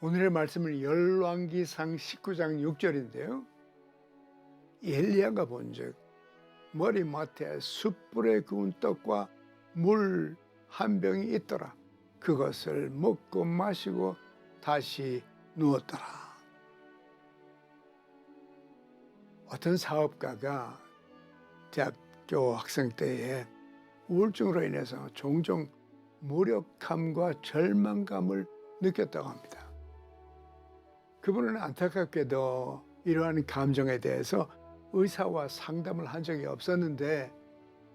오늘의 말씀은 열왕기상 19장 6절인데요. 엘리야가 본즉 머리맡에 숯불에 구운 떡과 물 한 병이 있더라. 그것을 먹고 마시고 다시 누웠더라. 어떤 사업가가 대학교 학생 때에 우울증으로 인해서 종종 무력감과 절망감을 느꼈다고 합니다. 그분은 안타깝게도 이러한 감정에 대해서 의사와 상담을 한 적이 없었는데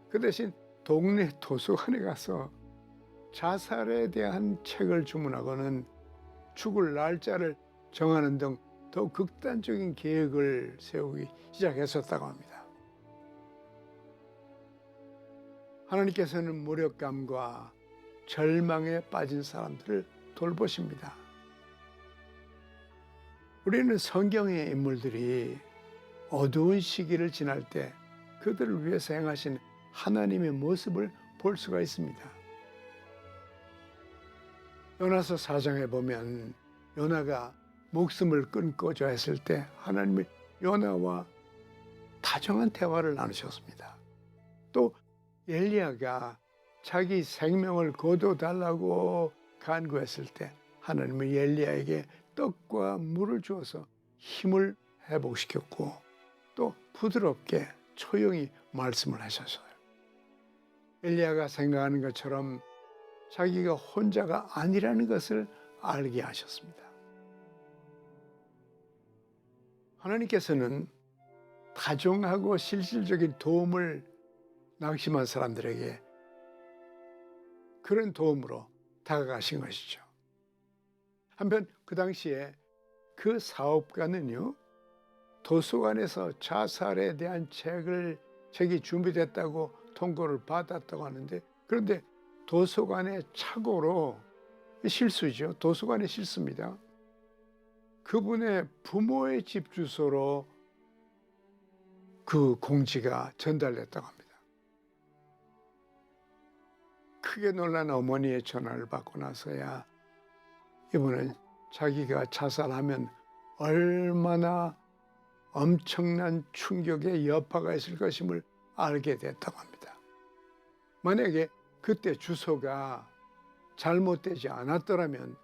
그 대신 동네 도서관에 가서 자살에 대한 책을 주문하고는 죽을 날짜를 정하는 등 더 극단적인 계획을 세우기 시작했었다고 합니다. 하나님께서는 무력감과 절망에 빠진 사람들을 돌보십니다. 우리는 성경의 인물들이 어두운 시기를 지날 때 그들을 위해서 행하신 하나님의 모습을 볼 수가 있습니다. 요나서 사장에 보면 요나가 목숨을 끊고자 했을 때 하나님이 요나와 다정한 대화를 나누셨습니다. 또 엘리야가 자기 생명을 거둬 달라고 간구했을 때 하나님은 엘리야에게 떡과 물을 주어서 힘을 회복시켰고 또 부드럽게 초용히 말씀을 하셨어요. 엘리야가 생각하는 것처럼 자기가 혼자가 아니라는 것을 알게 하셨습니다. 하나님께서는 다정하고 실질적인 도움을 낙심한 사람들에게 그런 도움으로 다가가신 것이죠. 한편 그 당시에 그 사업가는요, 도서관에서 자살에 대한 책을 책이 준비됐다고 통보를 받았다고 하는데 그런데 도서관의 착오로 실수죠. 도서관의 실수입니다. 그분의 부모의 집 주소로 그 공지가 전달됐다고 합니다. 크게 놀란 어머니의 전화를 받고 나서야 이분은 자기가 자살하면 얼마나 엄청난 충격의 여파가 있을 것임을 알게 됐다고 합니다. 만약에 그때 주소가 잘못되지 않았더라면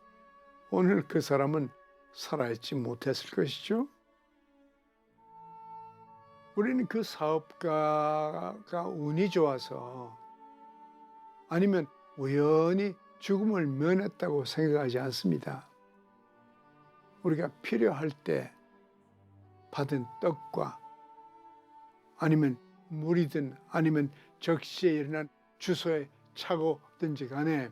오늘 그 사람은 살아있지 못했을 것이죠. 우리는 그 사업가가 운이 좋아서 아니면 우연히 죽음을 면했다고 생각하지 않습니다. 우리가 필요할 때 받은 떡과 아니면 물이든 아니면 적시에 일어난 주소의 착오든지 간에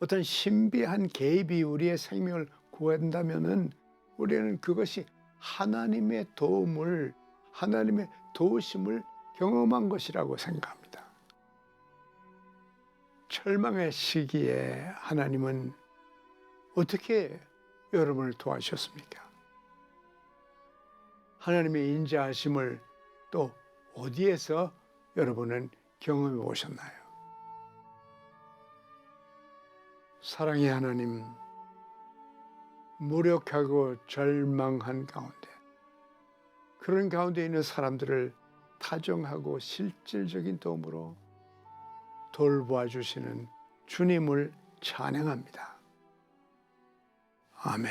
어떤 신비한 개입이 우리의 생명을 구한다면은 우리는 그것이 하나님의 도움을 하나님의 도우심을 경험한 것이라고 생각합니다. 철망의 시기에 하나님은 어떻게 여러분을 도와주셨습니까? 하나님의 인자하심을 또 어디에서 여러분은 경험해 보셨나요? 사랑의 하나님, 무력하고 절망한 가운데, 그런 가운데 있는 사람들을 타정하고 실질적인 도움으로 돌보아 주시는 주님을 찬양합니다. 아멘.